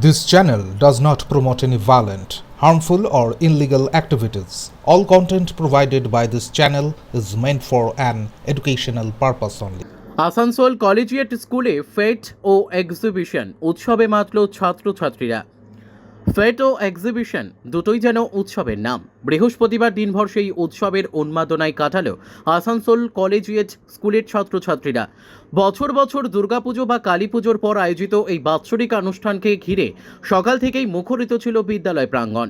This channel does not promote any violent, harmful, or illegal activities. All content provided by this channel is meant for an educational purpose only. Asansol collegiate স্কুলে fete ও exhibition উৎসবে মাতল ছাত্রছাত্রীরা ফেট exhibition, দুটোই যেন উৎসবের নাম। বৃহস্পতিবার দিনভর সেই উৎসবের উন্মাদনায় কাটালো আসানসোল কলেজিয়েট স্কুলের ছাত্রছাত্রীরা। বছর বছর দুর্গাপুজো বা কালী পুজোর পর আয়োজিত এই বাৎসরিক অনুষ্ঠানকে ঘিরে সকাল থেকেই মুখরিত ছিল বিদ্যালয় প্রাঙ্গণ।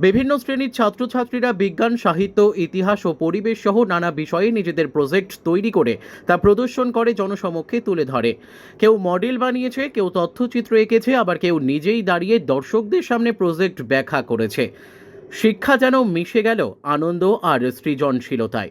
বিভিন্ন শ্রেণির ছাত্রছাত্রীরা বিজ্ঞান, সাহিত্য, ইতিহাস ও পরিবেশ সহ নানা বিষয়ে নিজেদের প্রজেক্ট তৈরি করে তা প্রদর্শন করে জনসমক্ষে তুলে ধরে। কেউ মডেল বানিয়েছে, কেউ তথ্যচিত্র এঁকেছে, আবার কেউ নিজেই দাঁড়িয়ে দর্শকদের সামনে প্রজেক্ট ব্যাখ্যা করেছে। শিক্ষা যেন মিশে গেল আনন্দ আর সৃজনশীলতায়।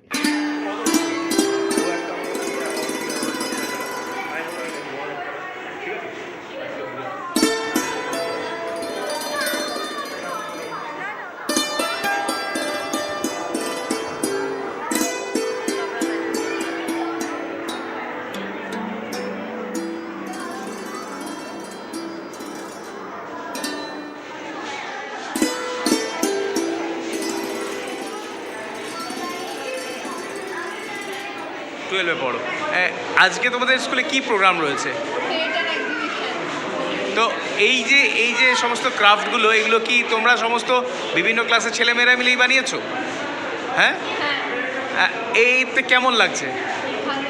টুয়েলভে পড়ো। এ, আজকে তোমাদের স্কুলে কি প্রোগ্রাম রয়েছে? তো এই যে এই যে সমস্ত ক্রাফটগুলো এগুলো কি তোমরা সমস্ত বিভিন্ন ক্লাসের ছেলেমেয়েরা মিলেই বানিয়েছো? হ্যাঁ? হ্যাঁ। এইতে কেমন লাগছে? ভালো।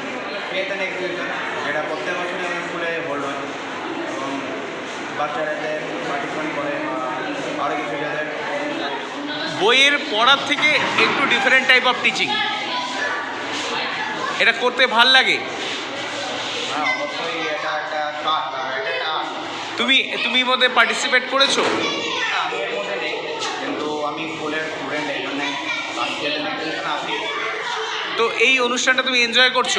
চেতন এক্সিবিশন যেটা প্রত্যেক বছরই আমাদের স্কুলে হোল্ড হয়। এবং বাচ্চারা পার্টিসিপেট করে আরও কিছু বইয়ের পড়ার থেকে একটু ডিফারেন্ট টাইপ অফ টিচিং এটা করতে ভালো লাগে? হ্যাঁ। তুমি তুমি মধ্যে পার্টিসিপেট করেছ? হ্যাঁ, তো এই অনুষ্ঠানটা তুমি এনজয় করছ?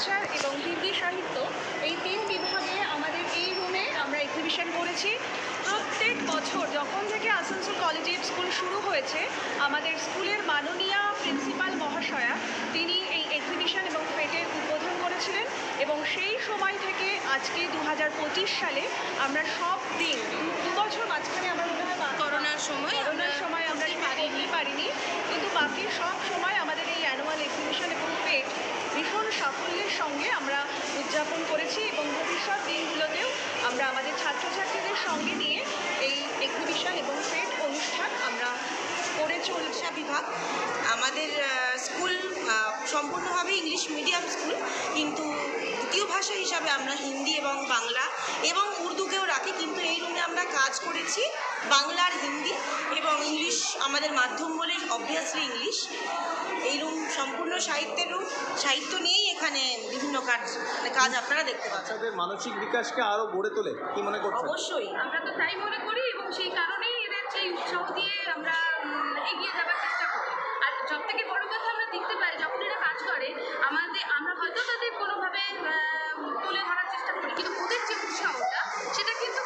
লিটারেচার এবং হিন্দি সাহিত্য এই তিন বিভাগে আমাদের এই রুমে আমরা এক্সিবিশন করেছি প্রত্যেক বছর যখন থেকে আসানসোল কলেজিয়েট স্কুল শুরু হয়েছে আমাদের স্কুলের মাননীয় প্রিন্সিপাল মহাশয়া তিনি এই এক্সিবিশন এবং ফেটের উদ্বোধন করেছিলেন এবং সেই সময় থেকে আজকে দু হাজার পঁচিশ সালে আমরা সব দিন দু- বছর মাঝখানে আমরা মনে হয় করোনার সময় করোনার সময় আমরা পারিনি। পারিনি কিন্তু বাকি সব সময় আমাদের এই অ্যানুয়াল এক্সিবিশন এবং পেট ভীষণ সাফল্যের সঙ্গে আমরা উদযাপন করেছি এবং ভবিষ্যৎ দিনগুলোতেও আমরা আমাদের ছাত্রছাত্রীদের সঙ্গে নিয়ে এই এক্সিবিশন এবং ফেট অনুষ্ঠান আমরা করে চলছি বিভাগ, আমাদের স্কুল সম্পূর্ণভাবে ইংলিশ মিডিয়াম স্কুল, কিন্তু দ্বিতীয় ভাষা হিসাবে আমরা হিন্দি এবং বাংলা এবং উর্দুকেও রাখি কিন্তু এই রুমে আমরা কাজ করেছি বাংলা আর হিন্দি এবং ইংলিশ আমাদের মাধ্যম বলে অবভিয়াসলি ইংলিশ। এই রুম সম্পূর্ণ সাহিত্যের রুম সাহিত্য নিয়েই এখানে বিভিন্ন কাজ মানে কাজ আপনারা দেখতে পাচ্ছেন। বাচ্চাদের মানসিক বিকাশকে আরও গড়ে তোলে কি মনে করছ অবশ্যই। আমরা তো তাই মনে করি এবং সেই কারণেই এদের সেই উৎসাহ দিয়ে আমরা এগিয়ে যাওয়ার চেষ্টা করি। আর সব থেকে বড় কথা আমরা দেখতে পাই যখন এরা কাজ করে আমাদের আমরা হয়তো তাদের কোনোভাবে তুলে ধরার চেষ্টা করি কিন্তু ওদের যে উৎসাহটা সেটা কিন্তু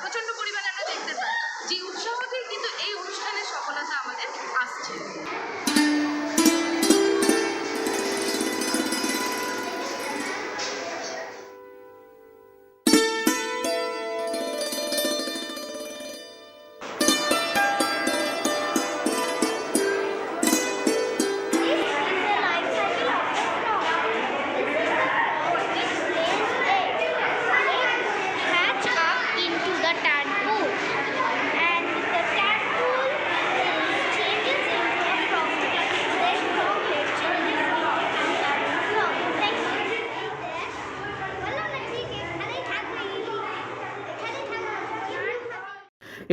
প্রচণ্ড পরিমাণে আমরা দেখতে পাই। যে উৎসাহতেই কিন্তু এই অনুষ্ঠানের সফলতা আমাদের আসছে।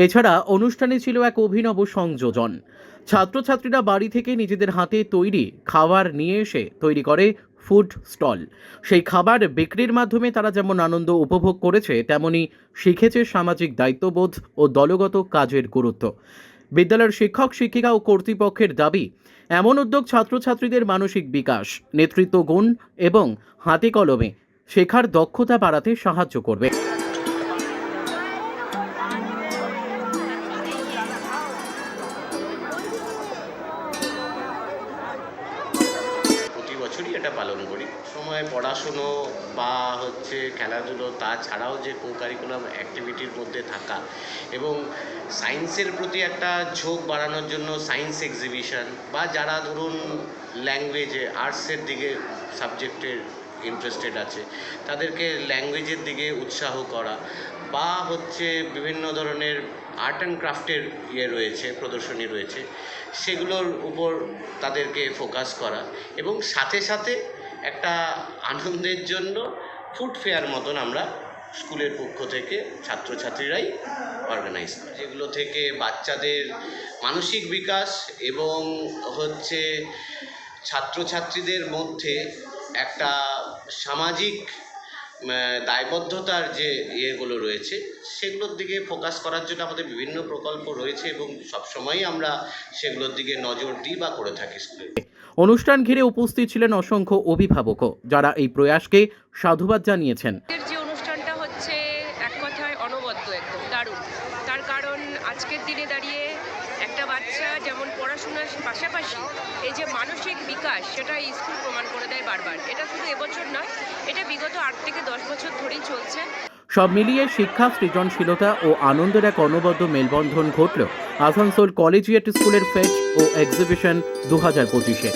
এছাড়া অনুষ্ঠানে ছিল এক অভিনব সংযোজন। ছাত্রছাত্রীরা বাড়ি থেকে নিজেদের হাতে তৈরি খাবার নিয়ে এসে তৈরি করে ফুড স্টল। সেই খাবার বিক্রির মাধ্যমে তারা যেমন আনন্দ উপভোগ করেছে, তেমনি শিখেছে সামাজিক দায়িত্ববোধ ও দলগত কাজের গুরুত্ব। বিদ্যালয়ের শিক্ষক, শিক্ষিকা ও কর্তৃপক্ষের দাবি, এমন উদ্যোগ ছাত্রছাত্রীদের মানসিক বিকাশ নেতৃত্ব গুণ এবং হাতে কলমে শেখার দক্ষতা বাড়াতে সাহায্য করবে। পালন করি। সময় পড়াশুনো বা হচ্ছে খেলাধুলো তাছাড়াও যে কো কারিকুলাম অ্যাক্টিভিটির মধ্যে থাকা এবং সায়েন্সের প্রতি একটা ঝোঁক বাড়ানোর জন্য সায়েন্স এক্সিবিশন বা যারা ধরুন ল্যাঙ্গুয়েজে আর্টসের দিকে সাবজেক্টের ইন্টারেস্টেড আছে, তাদেরকে ল্যাঙ্গুয়েজের দিকে উৎসাহ করা বা হচ্ছে বিভিন্ন ধরনের আর্ট অ্যান্ড ক্রাফটের ইয়ে রয়েছে, প্রদর্শনী রয়েছে, সেগুলোর উপর তাদেরকে ফোকাস করা এবং সাথে সাথে একটা আনন্দের জন্য ফুড ফেয়ার মতন আমরা স্কুলের পক্ষ থেকে ছাত্রছাত্রীরাই অর্গানাইজ করে। যেগুলো থেকে বাচ্চাদের মানসিক বিকাশ এবং হচ্ছে ছাত্রছাত্রীদের মধ্যে একটা সামাজিক দায়বদ্ধতার যে ইয়েগুলো রয়েছে, সেগুলোর দিকে ফোকাস করার জন্য আমাদের বিভিন্ন প্রকল্প রয়েছে এবং সবসময়ই আমরা সেগুলোর দিকে নজর দিই বা করে থাকি স্কুলে। অনুষ্ঠান ঘিরে উপস্থিত ছিলেন অসংখ্য অভিভাবকও, যারা এই প্রয়াসকে সাধুবাদ জানিয়েছেন। যে অনুষ্ঠানটা হচ্ছে এক কথায় অনবদ্য একদম, দারুণ। তার কারণ আজকের দিনে দাঁড়িয়ে একটা বাচ্চা যেমন পড়াশোনার পাশাপাশি এই যে মানসিক বিকাশ, সেটা স্কুল প্রমাণ করে দেয় বারবার। এটা শুধু এবছর নয়, এটা বিগত আট থেকে দশ বছর ধরেই চলছে। সব মিলিয়ে শিক্ষা, সৃজনশীলতা ও আনন্দের এক অনবদ্য মেলবন্ধন ঘটল আসানসোল কলেজিয়েট স্কুলের ফেস্ট ও এক্সিবিশন দু হাজার পঁচিশে।